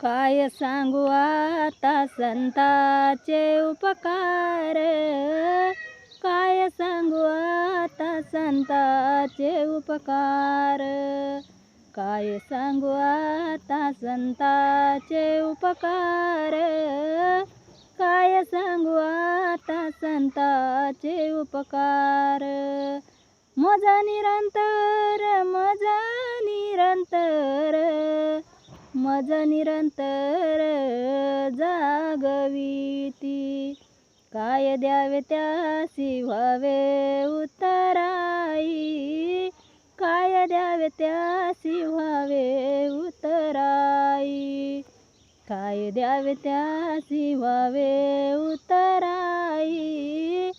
काय सांगू आता संताचे उपकार? काय सांगू आता संताचे उपकार? काय सांगू आता संताचे उपकार? काय सांगू आता संताचे उपकार? मजा निरंतर मजा निरंतर. मज निरंतर जागविती. काय द्यावे त्यासी व्हावे उतराई काय द्यावे त्यासी व्हावे उतराई काय द्यावे त्यासी व्हावे उतराई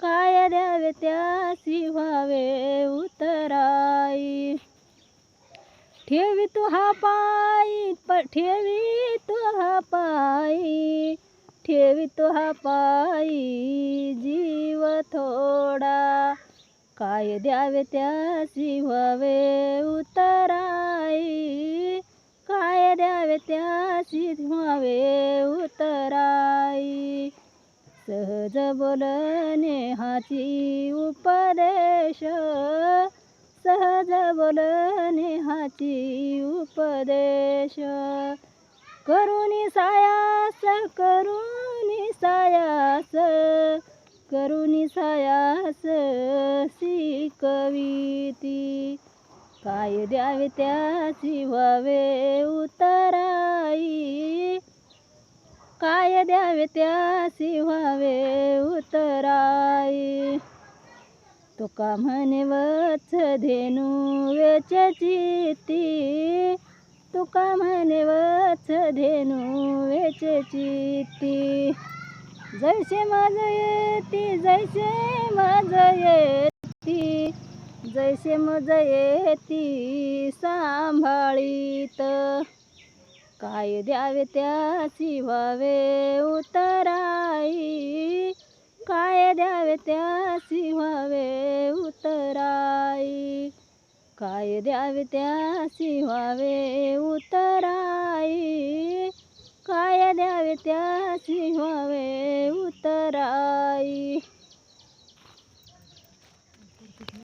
काय द्यावे त्यासी व्हावे उतराई ठेवी तू हा पायी ठेवी तुहा पायी ठेवी तुहा पायी जीव थोडा. काय द्यावे त्यासी व्हावे उतराई? काय द्यावे त्यासी व्हावे उतराई? सहज बोलणे हाची उपदेश सहज बोलणे हाची उपदेश. करुणी सायास करुणी सायास करुणी सायास शिकविती. काय द्यावे त्याची व्हावे उतराई. काय द्यावे त्याची व्हावे उतराई. तुका म्हणे वत्स धेनू वेचचिती तुका म्हणे वत्स धेनू वेचचिती जैसे माझ येती जैसे माझ येती जैसे मज येती सांभाळीत. काय द्यावे त्याची व्हावे उतराई द्यावे त्यासी व्हावे उतराई काय द्यावे त्यासी व्हावे उतराई काय द्यावे त्यासी व्हावे उतराई